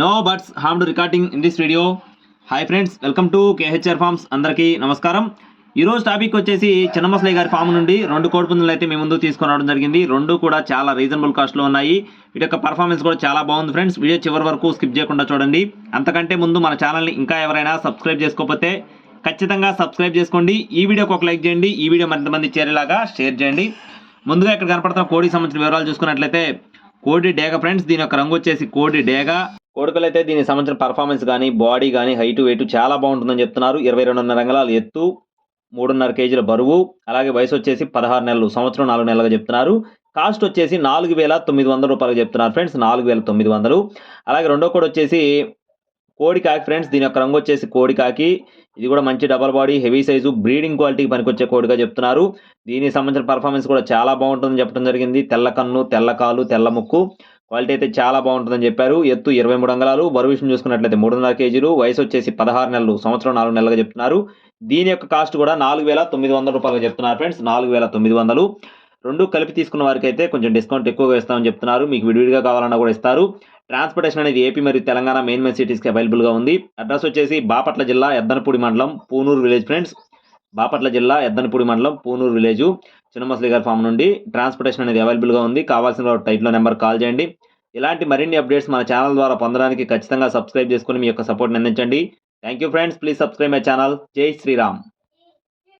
No birds harm to recording in this video. Hi friends welcome to KHR farms అందరికీ నమస్కారం. ఈరోజు topic వచ్చేసి చిన్నమసలయ్య గారి ఫామ్ నుండి రెండు కోడిపుందులు అయితే మీ ముందు తీసుకొని రావడం జరిగింది. రెండు కూడా చాలా రీజనబుల్ కాస్ట్లో ఉన్నాయి. వీటి యొక్క పర్ఫార్మెన్స్ కూడా చాలా బాగుంది ఫ్రెండ్స్ వీడియో చివరి వరకు స్కిప్ చేయకుండా చూడండి. అంతకంటే ముందు మన ఛానల్ని ఇంకా ఎవరైనా సబ్స్క్రైబ్ చేసుకోకపోతే ఖచ్చితంగా సబ్స్క్రైబ్ చేసుకోండి. ఈ వీడియోకి ఒక లైక్ చేయండి. ఈ వీడియో మరింతమంది చేరేలాగా షేర్ చేయండి. ముందుగా ఇక్కడ కనపడుతున్న కోడికి సంబంధించిన వివరాలు చూసుకున్నట్లయితే కోడి డేగ ఫ్రెండ్స్ దీని యొక్క రంగు వచ్చేసి కోడి డేగ. కోడికలు అయితే దీనికి సంబంధించిన పర్ఫార్మెన్స్ కానీ బాడీ కానీ హైట్ వెయిట్ చాలా బాగుంటుందని చెప్తున్నారు. ఇరవై రెండున్నర రంగుల ఎత్తు మూడున్నర కేజీల బరువు అలాగే వయసు వచ్చేసి పదహారు నెలలు సంవత్సరం నాలుగు నెలలుగా చెప్తున్నారు. కాస్ట్ వచ్చేసి నాలుగు వేల తొమ్మిది వందల రూపాయలు చెప్తున్నారు ఫ్రెండ్స్ నాలుగు వేల తొమ్మిది వందలు. అలాగే రెండో కోడి వచ్చేసి కోడికాకి ఫ్రెండ్స్ దీని యొక్క రంగు వచ్చేసి కోడికాకి. ఇది కూడా మంచి double body heavy size breeding క్వాలిటీకి పనికొచ్చే కోడిగా చెప్తున్నారు. దీనికి సంబంధించిన పర్ఫార్మెన్స్ కూడా చాలా బాగుంటుందని చెప్పడం జరిగింది. తెల్ల కన్ను తెల్ల కాలు తెల్ల ముక్కు. క్వాలిటీ అయితే చాలా బాగుంటుందని చెప్పారు. ఎత్తు ఇరవై మూడు అంగళాలు బరువు విషయం చూసుకున్నట్లయితే మూడున్నర కేజీలు వయసు వచ్చేసి పదహారు నెలలు సంవత్సరం నాలుగు నెలలుగా చెప్తున్నారు. దీని యొక్క కాస్ట్ కూడా నాలుగు వేల తొమ్మిది వందల రూపాయలుగా చెప్తున్నారు ఫ్రెండ్స్. నాలుగు వేల తొమ్మిది వందలు. రెండు కలిపి తీసుకున్న వారికి అయితే కొంచెం డిస్కౌంట్ ఎక్కువగా ఇస్తామని చెప్తున్నారు. మీకు విడివిడిగా కావాలన్నా కూడా ఇస్తారు. ట్రాన్స్పోర్టేషన్ అనేది ఏపీ మరియు తెలంగాణ మెయిన్ మెయిన్ సిటీస్కి అవైలబుల్గా ఉంది. అడ్రస్ వచ్చేసి బాపట్ల జిల్లా ఎద్దనపూడి మండలం పూనూరు విలేజ్ ఫ్రెండ్స్. బాపట్ల జిల్లా ఎద్దనపూడి మండలం పూనూరు విలేజు చిన్నమసలి గారి ఫామ్ నుండి ట్రాన్స్పోర్టేషన్ అనేది అవైలబుల్గా ఉంది. కావాల్సిన టైట్లో నెంబర్ కాల్ చేయండి. ఇలాంటి మరిన్ని అప్డేట్స్ మన ఛానల్ ద్వారా పొందడానికి ఖచ్చితంగా సబ్స్క్రైబ్ చేసుకుని మీ యొక్క సపోర్ట్ని అందించండి. Thank you friends. Please subscribe my channel. జై శ్రీరామ్.